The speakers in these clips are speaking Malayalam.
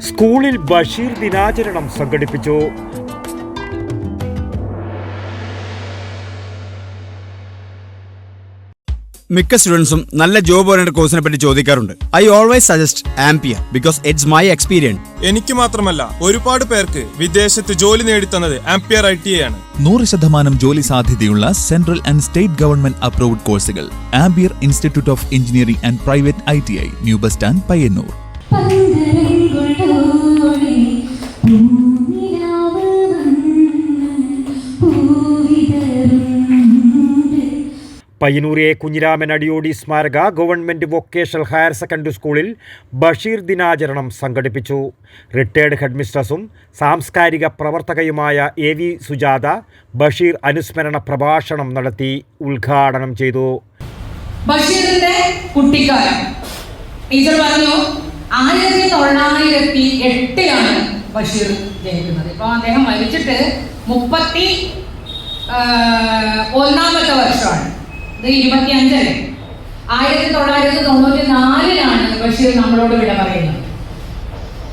സ്കൂളിൽ ബഷീർ ദിനാചരണം സംഘടിപ്പിച്ചു. മിക്ക സ്റ്റുഡൻസും നല്ല ജോബ് ഓറിയന്റഡ് കോഴ്സിനെ പറ്റി ചോദിക്കാറുണ്ട്. I always suggest Ampere because it's my experience എനിക്ക് മാത്രമല്ല ഒരുപാട് പേർക്ക് വിദേശത്ത് ജോലി നേടിത്തന്നത് ആംപിയർ ഐ ടി ആണ്. നൂറ് ശതമാനം ജോലി സാധ്യതയുള്ള central and state government approved കോഴ്സുകൾ Ampere institute of engineering and private I T I new bus stand Payyanur Payyanur A Kunhiraman Adiyodi സ്മാരക ഗവൺമെന്റ് വൊക്കേഷണൽ ഹയർ സെക്കൻഡറി സ്കൂളിൽ ബഷീർ ദിനാചരണം സംഘടിപ്പിച്ചു. റിട്ടയേർഡ് ഹെഡ്മിസ്ട്രസും സാംസ്കാരിക പ്രവർത്തകയുമായ എ വി സുജാത ബഷീർ അനുസ്മരണ പ്രഭാഷണം നടത്തി ഉദ്ഘാടനം ചെയ്തു. ബഷീറിന്റെ കുട്ടിക്കാലം. ടീച്ചർ പറഞ്ഞു ആയിരത്തി തൊള്ളായിരത്തി എട്ടിലാണ് ബഷീർ ജനിക്കുന്നത്. ഇപ്പൊ അദ്ദേഹം മരിച്ചിട്ട് മുപ്പത്തി ഒന്നാമത്തെ വർഷമാണ്. ഇത് ഇരുപത്തി അഞ്ചല്ലേ ആയിരത്തി തൊള്ളായിരത്തി തൊണ്ണൂറ്റി നാലിലാണ് ബഷീർ നമ്മളോട് വിട പറയുന്നത്.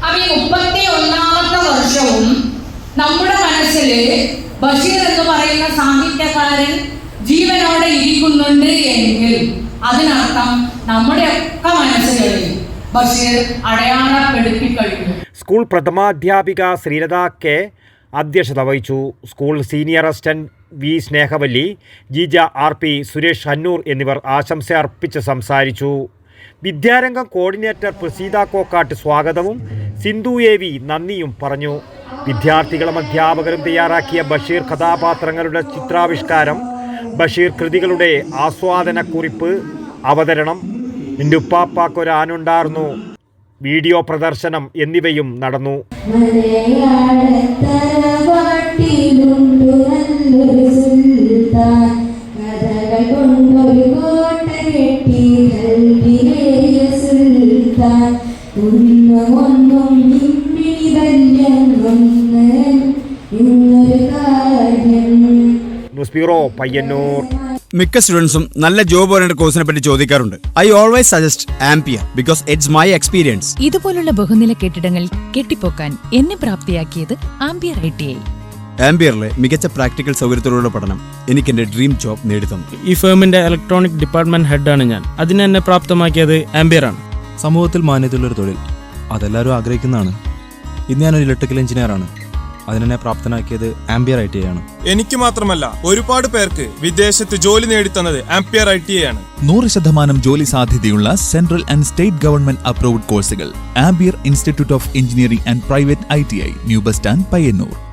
അപ്പൊ ഈ മുപ്പത്തി ഒന്നാമത്തെ വർഷവും നമ്മുടെ മനസ്സിൽ ബഷീർ എന്ന് പറയുന്ന സാഹിത്യകാരൻ ജീവനോടെ ഇരിക്കുന്നുണ്ട് എങ്കിൽ അതിനർത്ഥം നമ്മുടെ ഒക്കെ മനസ്സുകളിൽ ബഷീർ അടയാളപ്പെടുത്തിക്കഴിഞ്ഞു. സ്കൂൾ പ്രഥമാധ്യാപിക ശ്രീലത കെ അധ്യക്ഷത വഹിച്ചു. School senior assistant V. Snehavalli Jija R. P. Suresh Hannur എന്നിവർ ആശംസ അർപ്പിച്ച് സംസാരിച്ചു. വിദ്യാരംഗം കോർഡിനേറ്റർ പ്രസീത കോക്കാട്ട് സ്വാഗതവും സിന്ധു എ വി നന്ദിയും പറഞ്ഞു. വിദ്യാർത്ഥികളും അധ്യാപകരും തയ്യാറാക്കിയ ബഷീർ കഥാപാത്രങ്ങളുടെ ചിത്രാവിഷ്കാരം ബഷീർ കൃതികളുടെ ആസ്വാദനക്കുറിപ്പ് അവതരണം നിന്റെ ഉപ്പാപ്പാക്കൊരാനുണ്ടായിരുന്നു വീഡിയോ പ്രദർശനം എന്നിവയും നടന്നു. നല്ലൊരു സുൽത്താൻ കഥകൾ കൊണ്ടൊരു കോട്ട കെട്ടി കൽവിലേറിയ സുൽത്താൻ ഒന്നും ഒന്നും ഇമ്മിതല്ലെന്നൊന്ന് ഇന്നൊരു കാര്യം ന്യൂസ് ബ്യൂറോ പയ്യന്നൂർ. മിക്ക സ്റ്റുഡൻസും നല്ല ജോബ് ഓറിയന്റഡ് കോഴ്സിനെ പറ്റി ചോദിക്കാറുണ്ട്. I always suggest Ampere because it's my experience ഇതുപോലുള്ള ബഹുനില കെട്ടിടങ്ങൾ കെട്ടിപ്പോക്കാൻ എന്നെ പ്രാപ്തിയാക്കിയത് ആംപിയർ ഐ ടി ഐ ആംപിയറിലെ മികച്ച പ്രാക്ടിക്കൽ സൗകര്യത്തോടുള്ള പഠനം എനിക്ക് എന്റെ ഡ്രീം ജോബ് നേടിത്തന്നു. ഈ ഫേമിന്റെ ഇലക്ട്രോണിക് ഡിപ്പാർട്ട്മെന്റ് ഹെഡാണ് ഞാൻ. അതിനെ എന്നെ പ്രാപ്തമാക്കിയത് ആംബിയർ ആണ്. സമൂഹത്തിൽ മാന്യതയുള്ളൊരു തൊഴിൽ. അതെല്ലാവരും ആഗ്രഹിക്കുന്നതാണ്. ഇന്ന് ഞാനൊരു ഇലക്ട്രിക്കൽ എഞ്ചിനീയറാണ് അതിനെന്നെ പ്രാപ്തനാക്കിയത് ആംബിയർ ഐ ടി ആണ്. എനിക്ക് മാത്രമല്ല ഒരുപാട് പേർക്ക് വിദേശത്ത് ജോലി നേടിത്തന്നത് ആംബിയർ ഐ ടി ആണ്. നൂറ് ശതമാനം ജോലി സാധ്യതയുള്ള central and state government approved കോഴ്സുകൾ Ampere institute of engineering and private I T I new bus stand Payyanur